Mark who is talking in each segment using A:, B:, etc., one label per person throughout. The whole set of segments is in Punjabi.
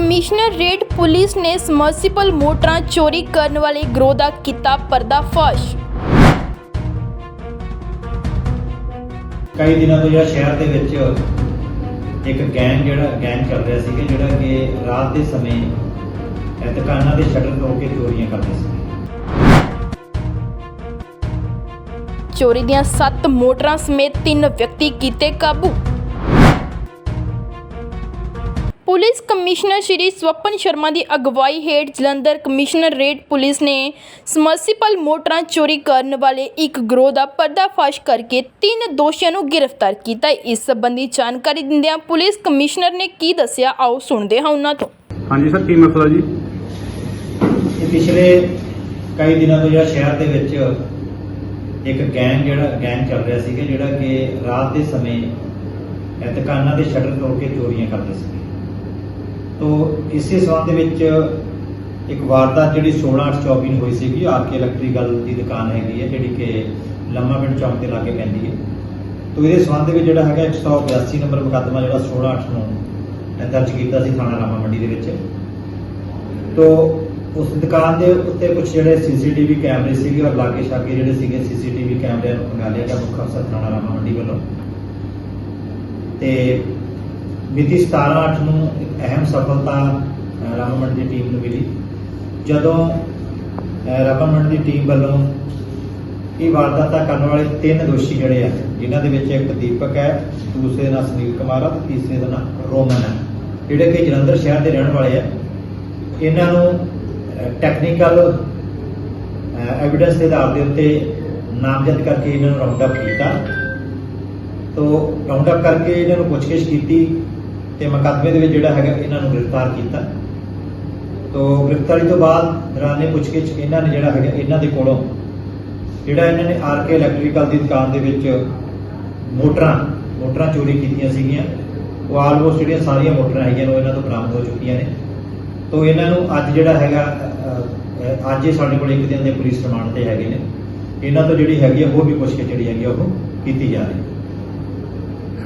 A: ਕਮਿਸ਼ਨਰ ਰੇਡ ਪੁਲਿਸ ਨੇ ਸਮਰਸੀਬਲ ਮੋਟਰਾਂ ਚੋਰੀ ਕਰਨ ਵਾਲੇ ਗਰੋਹ ਦਾ ਕੀਤਾ ਪਰਦਾਫਾਸ਼।
B: ਕਈ ਦਿਨਾਂ ਤੋਂ ਜਿਹੜਾ ਸ਼ਹਿਰ ਦੇ ਵਿੱਚ ਇੱਕ ਗੈਂਗ ਜਿਹੜਾ ਗੈਂਗ ਚੱਲ ਰਿਹਾ ਸੀਗਾ ਜਿਹੜਾ ਕਿ ਰਾਤ ਦੇ ਸਮੇਂ ਇਹ ਦੁਕਾਨਾਂ ਦੇ ਸ਼ਟਰ ਤੋੜ ਕੇ ਚੋਰੀਆਂ ਕਰਦੇ ਸੀ।
A: ਚੋਰੀ ਦੀਆਂ 7 ਮੋਟਰਾਂ ਸਮੇਤ ਤਿੰਨ ਵਿਅਕਤੀ ਕੀਤੇ ਕਾਬੂ। ਪੁਲਿਸ ਕਮਿਸ਼ਨਰ ਸ਼੍ਰੀ ਸਵਪਨ ਸ਼ਰਮਾ ਦੀ ਅਗਵਾਈ ਹੇਠ ਜਲੰਧਰ ਕਮਿਸ਼ਨਰ ਰੇਡ ਪੁਲਿਸ ਨੇ ਸਮਰਸੀਬਲ ਮੋਟਰਾਂ ਚੋਰੀ ਕਰਨ ਵਾਲੇ ਇੱਕ ਗਰੋਹ ਦਾ ਪਰਦਾਫਾਸ਼ ਕਰਕੇ ਤਿੰਨ ਦੋਸ਼ੀਆਂ ਨੂੰ ਗ੍ਰਿਫਤਾਰ ਕੀਤਾ। ਇਸ ਸੰਬੰਧੀ ਜਾਣਕਾਰੀ ਦਿੰਦਿਆਂ ਪੁਲਿਸ ਕਮਿਸ਼ਨਰ ਨੇ ਕੀ ਦੱਸਿਆ ਆਓ ਸੁਣਦੇ ਹਾਂ ਉਹਨਾਂ ਤੋਂ।
C: ਹਾਂਜੀ ਸਰ ਕੀ ਮਸਲਾ ਜੀ?
B: ਇਹ ਪਿਛਲੇ ਕਈ ਦਿਨਾਂ ਤੋਂ ਜਿਹੜਾ ਸ਼ਹਿਰ ਦੇ ਵਿੱਚ ਇੱਕ ਗੈਂਗ ਜਿਹੜਾ ਗੈਂਗ ਚੱਲ ਰਿਹਾ ਸੀਗਾ ਜਿਹੜਾ ਕਿ ਰਾਤ ਦੇ ਸਮੇਂ ਇਹ ਦੁਕਾਨਾਂ ਦੇ ਸ਼ਟਰ ਤੋੜ ਕੇ ਚੋਰੀਆਂ ਕਰਦੇ ਸੀ। ਤੋ ਇਸੇ ਸੰਬੰਧ ਵਿੱਚ ਇੱਕ ਵਾਰਦਾਤ ਜਿਹੜੀ 16824 ਨੂੰ ਹੋਈ ਸੀਗੀ ਆਰਕੇ ਇਲੈਕਟ੍ਰੀਕਲ ਦੀ ਦੁਕਾਨ ਹੈਗੀ ਹੈ, ਜਿਹੜੀ ਕਿ ਲੰਮਾ ਪਿੰਡ ਚੌਂਕ ਦੇ ਲਾਗੇ ਪੈਂਦੀ ਹੈ। ਤੋ ਇਹਦੇ ਸਬੰਧ ਵਿੱਚ ਜਿਹੜਾ ਹੈਗਾ 182 ਨੰਬਰ ਮੁਕੱਦਮਾ ਜਿਹੜਾ 168 ਨੂੰ ਦਰਜ ਕੀਤਾ ਸੀ ਥਾਣਾ ਰਾਮਾ ਮੰਡੀ ਦੇ ਵਿੱਚ। ਤੋ ਉਸ ਦੁਕਾਨ ਦੇ ਉੱਤੇ ਕੁਝ ਜਿਹੜੇ ਸੀਸੀਟੀਵੀ ਕੈਮਰੇ ਸੀਗੇ ਔਰ ਲਾਗੇ ਛਾਗੇ ਜਿਹੜੇ ਸੀਗੇ ਸੀਸੀਟੀਵੀ ਕੈਮਰਿਆਂ ਨੂੰ ਖੰਗਾ ਲਿਆ ਗਿਆ ਮੁੱਖ ਅਫਸਰ ਥਾਣਾ ਰਾਮਾ ਮੰਡੀ ਵੱਲੋਂ। ਤੇ ਮਿਤੀ 17/8 ਨੂੰ ਇੱਕ ਅਹਿਮ ਸਫਲਤਾ ਅ, ਦੀ ਟੀਮ ਨੂੰ ਮਿਲੀ। ਜਦੋਂ ਅ, ਰਾਮਾ ਦੀ ਟੀਮ ਵੱਲੋਂ ਇਹ ਵਾਰਦਾਤਾਂ ਕਰਨ ਵਾਲੇ ਤਿੰਨ ਦੋਸ਼ੀ ਜਿਹੜੇ ਆ ਜਿਨ੍ਹਾਂ ਦੇ ਵਿੱਚ ਇੱਕ ਦੀਪਕ ਹੈ ਦੂਸਰੇ ਦਾ ਨਾਂ ਸੁਨੀਲ ਕੁਮਾਰ ਆ ਤੀਸਰੇ ਦਾ ਨਾਂ ਰੋਮਨ ਹੈ ਜਿਹੜੇ ਕਿ ਜਲੰਧਰ ਸ਼ਹਿਰ ਦੇ ਰਹਿਣ ਵਾਲੇ ਆ। ਇਹਨਾਂ ਨੂੰ ਟੈਕਨੀਕਲ ਐਵੀਡੈਂਸ ਦੇ ਆਧਾਰ ਦੇ ਉੱਤੇ ਨਾਮਜ਼ਦ ਕਰਕੇ ਇਹਨਾਂ ਨੂੰ ਰਾਉਂਡ ਅਪ ਕੀਤਾ। ਤੋ ਰਾਉਂਡ ਅਪ ਕਰਕੇ ਇਹਨਾਂ ਨੂੰ ਪੁੱਛਗਿੱਛ ਕੀਤੀ। ਤੇ ਮੁਕੱਦਮੇ ਦੇ ਵਿੱਚ ਜਿਹੜਾ ਹੈਗਾ ਇਹਨਾਂ ਨੂੰ ਗ੍ਰਿਫਤਾਰ ਕੀਤਾ। ਤੋ ਗ੍ਰਿਫਤਾਰੀ ਤੋਂ ਬਾਅਦ ਦੌਰਾਨੇ ਪੁੱਛਗਿੱਛ ਇਹਨਾਂ ਨੇ ਜਿਹੜਾ ਹੈਗਾ ਇਹਨਾਂ ਦੇ ਕੋਲੋਂ ਜਿਹੜਾ ਇਹਨਾਂ ਨੇ ਆਰ ਕੇ ਇਲੈਕਟ੍ਰੀਕਲ ਦੀ ਦੁਕਾਨ ਦੇ ਵਿੱਚ ਮੋਟਰਾਂ ਮੋਟਰਾਂ ਚੋਰੀ ਕੀਤੀਆਂ ਸੀਗੀਆਂ। ਉਹ ਆਲਮੋਸਟ ਜਿਹੜੀਆਂ ਸਾਰੀਆਂ ਮੋਟਰਾਂ ਹੈਗੀਆਂ ਨੇ ਉਹ ਇਹਨਾਂ ਤੋਂ ਬਰਾਮਦ ਹੋ ਚੁੱਕੀਆਂ ਨੇ। ਤੋ ਇਹਨਾਂ ਨੂੰ ਅੱਜ ਜਿਹੜਾ ਹੈਗਾ ਅੱਜ ਇਹ ਸਾਡੇ ਕੋਲ ਇੱਕ ਦਿਨ ਦੇ ਪੁਲਿਸ ਰਿਮਾਂਡ ਤੇ ਹੈਗੇ ਨੇ। ਇਹਨਾਂ ਤੋਂ ਜਿਹੜੀ ਹੈਗੀ ਆ, ਹੋਰ ਵੀ ਪੁੱਛਗਿੱਛ ਜਿਹੜੀ ਹੈਗੀ ਆ, ਉਹ ਕੀਤੀ ਜਾ ਰਹੀ ਹੈ।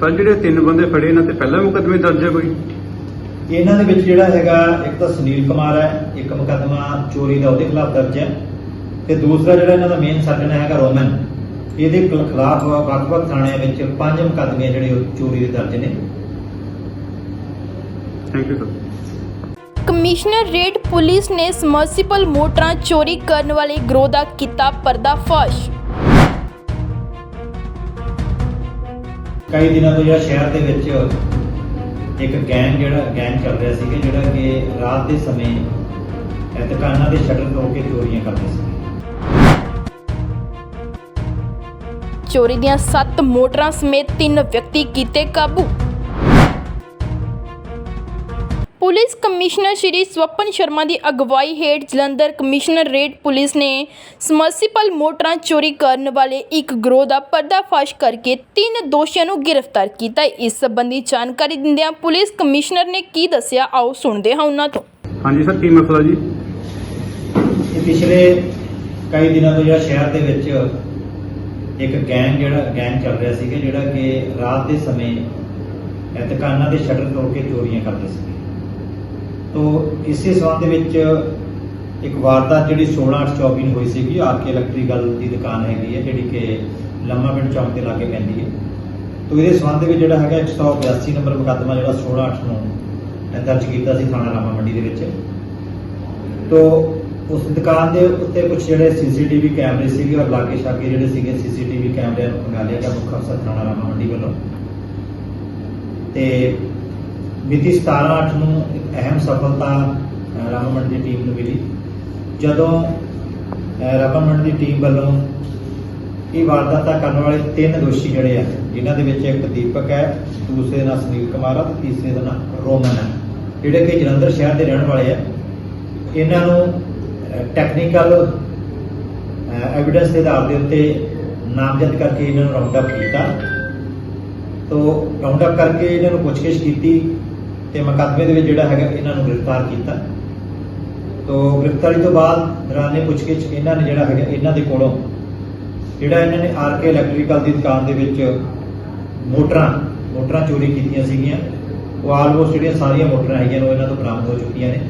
C: ਸਰ ਜਿਹੜੇ ਤਿੰਨ ਬੰਦੇ ਫੜੇ ਇਹਨਾਂ ਤੇ ਪਹਿਲਾਂ ਮੁਕੱਦਮੇ ਦਰਜ ਹੈ ਕੋਈ?
B: ਇਹਨਾਂ ਦੇ ਵਿੱਚ ਜਿਹੜਾ ਹੈਗਾ ਇੱਕ ਤਾਂ ਸੁਨੀਲ ਕੁਮਾਰ ਹੈ ਇੱਕ ਮੁਕੱਦਮਾ ਚੋਰੀ ਦਾ ਉਹਦੇ ਖਿਲਾਫ ਦਰਜ ਹੈ ਤੇ ਦੂਸਰਾ ਜਿਹੜਾ ਇਹਨਾਂ ਦਾ ਮੇਨ ਸਰਜਨ ਹੈਗਾ ਰੋਮਨ। ਇਹਦੇ ਖਿਲ- ਖਿਲਾਫ ਵੱਖ-ਵੱਖ ਥਾਣਿਆਂ ਵਿੱਚ ਪੰਜ ਮੁਕੱਦਮੇ ਜਿਹੜੇ ਉਹ ਚੋਰੀ ਦੇ ਦਰਜ ਨੇ।
C: Thank you sir
A: commissioner raid police ਨੇ ਸਮਰਸੀਬਲ ਮੋਟਰਾਂ ਚੋਰੀ ਕਰਨ ਵਾਲੇ ਗਰੋਹ ਦਾ ਕੀਤਾ ਪਰਦਾਫਾਸ਼।
B: ਕਈ ਦਿਨਾਂ ਤੋਂ ਜਿਹੜਾ ਸ਼ਹਿਰ ਦੇ ਵਿੱਚ ਇੱਕ ਗੈਂਗ ਜਿਹੜਾ ਗੈਂਗ ਚੱਲ ਰਿਹਾ ਸੀ ਜਿਹੜਾ ਕਿ ਰਾਤ ਦੇ ਸਮੇਂ ਦੁਕਾਨਾਂ ਦੇ ਸ਼ਟਰ ਤੋੜ ਕੇ ਚੋਰੀਆਂ ਕਰਦੇ ਸੀ।
A: ਚੋਰੀ ਦੀਆਂ 7 ਮੋਟਰਾਂ ਸਮੇਤ ਤਿੰਨ ਵਿਅਕਤੀ ਕੀਤੇ ਕਾਬੂ। ਪੁਲਿਸ ਕਮਿਸ਼ਨਰ ਸ਼੍ਰੀ ਸਵਪਨ ਸ਼ਰਮਾ ਦੀ ਅਗਵਾਈ ਹੇਠ ਜਲੰਧਰ ਕਮਿਸ਼ਨਰ ਰੇਡ ਪੁਲਿਸ ਨੇ ਸਮਰਸੀਬਲ ਮੋਟਰਾਂ ਚੋਰੀ ਕਰਨ ਵਾਲੇ ਇੱਕ ਗਰੋਹ ਦਾ ਪਰਦਾਫਾਸ਼ ਕਰਕੇ ਤਿੰਨ ਦੋਸ਼ੀਆਂ ਨੂੰ ਗ੍ਰਿਫਤਾਰ ਕੀਤਾ। ਇਸ ਸੰਬੰਧੀ ਜਾਣਕਾਰੀ ਦਿੰਦਿਆਂ ਪੁਲਿਸ ਕਮਿਸ਼ਨਰ ਨੇ ਕੀ ਦੱਸਿਆ ਆਓ ਸੁਣਦੇ ਹਾਂ ਉਹਨਾਂ ਤੋਂ।
C: ਹਾਂਜੀ ਸਰ ਕੀ ਮਸਲਾ ਜੀ?
B: ਇਹ ਪਿਛਲੇ ਕਈ ਦਿਨਾਂ ਤੋਂ ਜਿਹੜਾ ਸ਼ਹਿਰ ਦੇ ਵਿੱਚ ਇੱਕ ਗੈਂਗ ਜਿਹੜਾ ਗੈਂਗ ਚੱਲ ਰਿਹਾ ਸੀਗਾ ਜਿਹੜਾ ਕਿ ਰਾਤ ਦੇ ਸਮੇਂ ਇਹ ਦੁਕਾਨਾਂ ਦੇ ਸ਼ਟਰ ਤੋੜ ਕੇ ਚੋਰੀਆਂ ਕਰਦੇ ਸੀ ਤੋ ਇਸੇ ਸੰਬੰਧ ਵਿੱਚ ਇੱਕ ਵਾਰਦਾਤ ਜਿਹੜੀ 16824 ਨੂੰ ਹੋਈ ਸੀਗੀ ਆਰਕੇ ਇਲੈਕਟ੍ਰੀਕਲ ਦੀ ਦੁਕਾਨ ਹੈਗੀ ਹੈ, ਜਿਹੜੀ ਕਿ ਲੰਮਾ ਪਿੰਡ ਚੌਂਕ ਦੇ ਲਾਗੇ ਪੈਂਦੀ ਹੈ। ਤੋ ਇਹਦੇ ਸਬੰਧ ਵਿੱਚ ਜਿਹੜਾ ਹੈਗਾ 182 ਨੰਬਰ ਮੁਕੱਦਮਾ ਜਿਹੜਾ 168 ਨੂੰ ਦਰਜ ਕੀਤਾ ਸੀ ਥਾਣਾ ਰਾਮਾ ਮੰਡੀ ਦੇ ਵਿੱਚ। ਤੋ ਉਸ ਦੁਕਾਨ ਦੇ ਉੱਤੇ ਕੁਝ ਜਿਹੜੇ ਸੀਸੀਟੀਵੀ ਕੈਮਰੇ ਸੀਗੇ ਔਰ ਲਾਗੇ ਛਾਗੇ ਜਿਹੜੇ ਸੀਗੇ ਸੀਸੀਟੀਵੀ ਕੈਮਰਿਆਂ ਨੂੰ ਖੰਗਾ ਲਿਆ ਗਿਆ ਮੁੱਖ ਅਫਸਰ ਥਾਣਾ ਰਾਮਾ ਮੰਡੀ ਵੱਲੋਂ। ਤੇ ਮਿਤੀ 17/8 ਨੂੰ ਇੱਕ ਅਹਿਮ ਸਫਲਤਾ ਅ, ਰਾਮਾ ਦੀ ਟੀਮ ਨੂੰ ਮਿਲੀ। ਜਦੋਂ ਅ, ਰਾਮਾ ਦੀ ਟੀਮ ਵੱਲੋਂ ਇਹ ਵਾਰਦਾਤਾਂ ਕਰਨ ਵਾਲੇ ਤਿੰਨ ਦੋਸ਼ੀ ਜਿਹੜੇ ਆ ਜਿਨ੍ਹਾਂ ਦੇ ਵਿੱਚ ਇੱਕ ਦੀਪਕ ਹੈ ਦੂਸਰੇ ਦਾ ਨਾਂ ਸੁਨੀਲ ਕੁਮਾਰ ਆ ਤੀਸਰੇ ਦਾ ਨਾਮ ਰੋਮਨ ਹੈ ਜਿਹੜੇ ਕਿ ਜਲੰਧਰ ਸ਼ਹਿਰ ਦੇ ਰਹਿਣ ਵਾਲੇ ਆ। ਇਹਨਾਂ ਨੂੰ ਟੈਕਨੀਕਲ ਐਵੀਡੈਂਸ ਦੇ ਆਧਾਰ ਦੇ ਉੱਤੇ ਨਾਮਜ਼ਦ ਕਰਕੇ ਇਹਨਾਂ ਨੂੰ ਰਾਉਂਡ ਅਪ ਕੀਤਾ। ਤੋ ਰਾਉਂਡ ਅਪ ਕਰਕੇ ਇਹਨਾਂ ਨੂੰ ਪੁੱਛਗਿੱਛ ਕੀਤੀ। ਤੇ ਮੁਕੱਦਮੇ ਦੇ ਵਿੱਚ ਜਿਹੜਾ ਹੈਗਾ ਇਹਨਾਂ ਨੂੰ ਗ੍ਰਿਫਤਾਰ ਕੀਤਾ। ਤੋ ਗ੍ਰਿਫਤਾਰੀ ਤੋਂ ਬਾਅਦ ਦੌਰਾਨੇ ਪੁੱਛਗਿੱਛ ਇਹਨਾਂ ਨੇ ਜਿਹੜਾ ਹੈਗਾ ਇਹਨਾਂ ਦੇ ਕੋਲੋਂ ਜਿਹੜਾ ਇਹਨਾਂ ਨੇ ਆਰ ਕੇ ਇਲੈਕਟ੍ਰੀਕਲ ਦੀ ਦੁਕਾਨ ਦੇ ਵਿੱਚ ਮੋਟਰਾਂ ਮੋਟਰਾਂ ਚੋਰੀ ਕੀਤੀਆਂ ਸੀਗੀਆਂ। ਉਹ ਆਲਮੋਸਟ ਜਿਹੜੀਆਂ ਸਾਰੀਆਂ ਮੋਟਰਾਂ ਹੈਗੀਆਂ ਨੇ ਉਹ ਇਹਨਾਂ ਤੋਂ ਬਰਾਮਦ ਹੋ ਚੁੱਕੀਆਂ ਨੇ।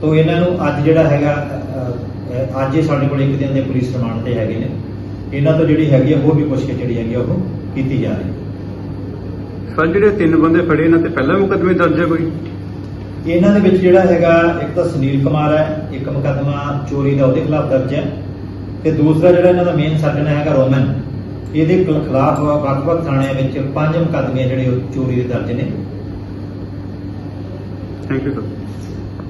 B: ਤੋਂ ਇਹਨਾਂ ਨੂੰ ਅੱਜ ਜਿਹੜਾ ਹੈਗਾ ਅੱਜ ਇਹ ਸਾਡੇ ਕੋਲ ਇੱਕ ਦਿਨ ਦੇ ਪੁਲਿਸ ਰਿਮਾਂਡ ਤੇ ਹੈਗੇ ਨੇ। ਇਹਨਾਂ ਤੋਂ ਜਿਹੜੀ ਹੈਗੀ ਆ, ਹੋਰ ਵੀ ਪੁੱਛਗਿੱਛ ਜਿਹੜੀ ਹੈਗੀ ਆ, ਉਹ ਕੀਤੀ ਜਾ ਰਹੀ ਹੈ।
C: ਸਰ ਜਿਹੜੇ ਤਿੰਨ ਬੰਦੇ ਫੜੇ ਇਹਨਾਂ ਤੇ ਪਹਿਲਾਂ ਮੁਕਦਮੇ ਦਰਜ ਹੈ ਕੋਈ?
B: ਇਹਨਾਂ ਦੇ ਵਿੱਚ ਜਿਹੜਾ ਹੈਗਾ ਇੱਕ ਤਾਂ ਸੁਨੀਲ ਕੁਮਾਰ ਹੈ ਇੱਕ ਮੁਕੱਦਮਾ ਚੋਰੀ ਦਾ ਉਹਦੇ ਖਿਲਾਫ ਦਰਜ ਹੈ ਤੇ ਦੂਸਰਾ ਜਿਹੜਾ ਇਹਨਾਂ ਦਾ ਮੇਨ ਸਰਜਨ ਹੈਗਾ ਰੋਮਨ। ਇਹਦੇ ਖਿਲ- ਖਿਲਾਫ ਵੱਖ-ਵੱਖ ਥਾਣਿਆਂ ਵਿੱਚ ਪੰਜ ਮੁਕੱਦਮੇ ਜਿਹੜੇ ਚੋਰੀ ਦੇ ਦਰਜ ਨੇ।
C: Thank you sir